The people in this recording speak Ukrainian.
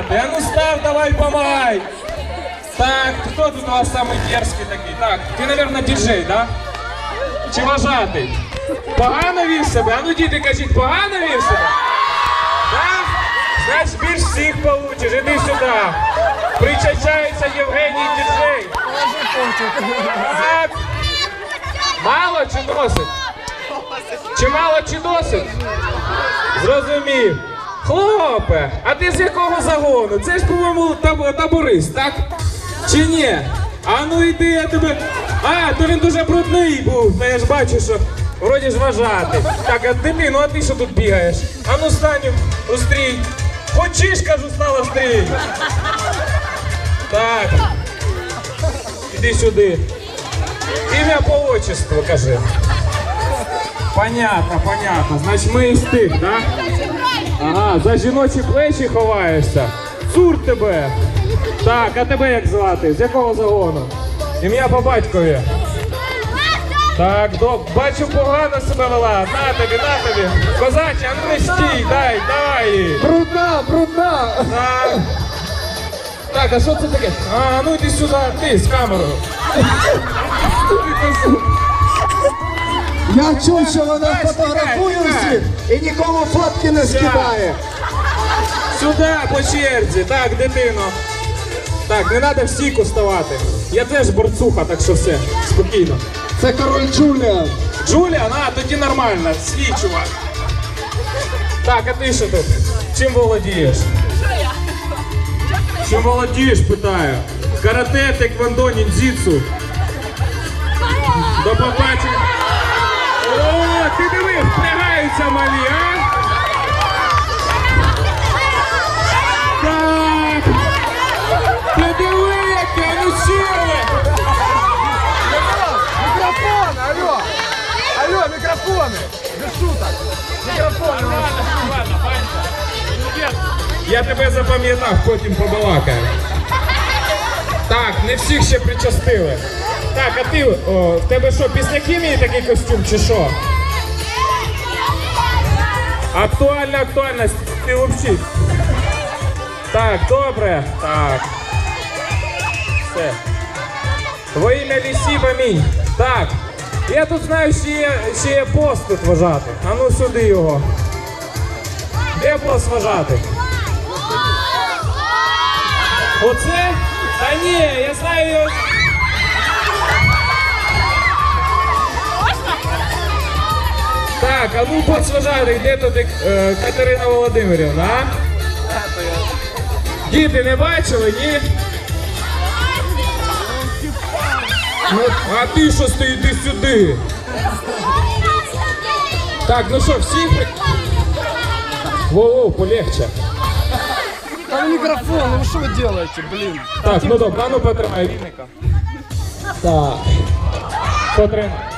стояти. А ну став, давай, помагай. Так, хто тут у вас самий дерзкий такий? Так, ти, мабуть, діджей, да? Чи вважатий? Погано вів себе? А ну діти кажіть, погано вів себе? Так? Значить, більш всіх получиш, іди сюди. Причащається Євгеній Діджей. Так. Мало чи досить? Чи мало чи досить? Зрозумів. Хлопе, а ти з якого загону? Це ж, по-моєму, таб- таборист, так? Чи ні? А ну йди, я тебе. А, то він дуже брудний був. Та я ж бачу, що вроді ж вважати. Так, а дитину, а ти що тут бігаєш? А ну стань, устрій. Хочеш, кажу, стала стрій. Так. Іди сюди. Ім'я по отчеству, кажи. Понятно, понятно. Значить, ми із тих, так? Ага, за жіночі плечі ховаєшся. Цур тебе. Так, а тебе як звати? З якого загону? Ім'я по батькові. Так, доб, бачу, погано себе вела. На тобі, на тобі. Козаче, а ну не стій, дай, їй. Брудна, брудна! Так. Так, а що це таке? А, ну йди сюди, ти з камерою. Я чув, що вона фотографує всіх і нікому фотки не скидає. Сюди по черзі. Так, дитино. Так, не треба в стійку ставати. Я теж борцуха, так що все, спокійно. Це король Джуліан. Джуліан, а тоді нормально, свій чувак. Так, а ти що тут? Чим володієш? Чим володієш, питаю. Карате, теквондо, ніндзіцу. До побачення. О, ти диви, впрягаються малі, а? Так. Ти диви, яке, ну сіли. Микрофон, алло! Алло, микрофоны! Без шуток! Микрофоны! Я тебе запам'ятав, потім побалакаю. Так, не всіх ще причастили. Так, а ти, о, в тебе що, після хімії такий костюм чи що? Актуальна актуальність, ти взагалі. Так, добре. Так. Все. Во ім'я лісів, амінь. Так. Я тут знаю, що є, ще є пост тут вважати. А ну сюди його. Де пост вважати? Оце? Та ні, я знаю його. Так, а ну подсважати, де тут е, Катерина Володимирівна, а? Діти не бачили, ні? Ну, а ти що стоїш Іди сюди? Так, ну що, всі? Воу-воу, полегче. Там микрофон, ну что вы делаете, блин? Так, ну добре, а ну потримай. Так. Потримай.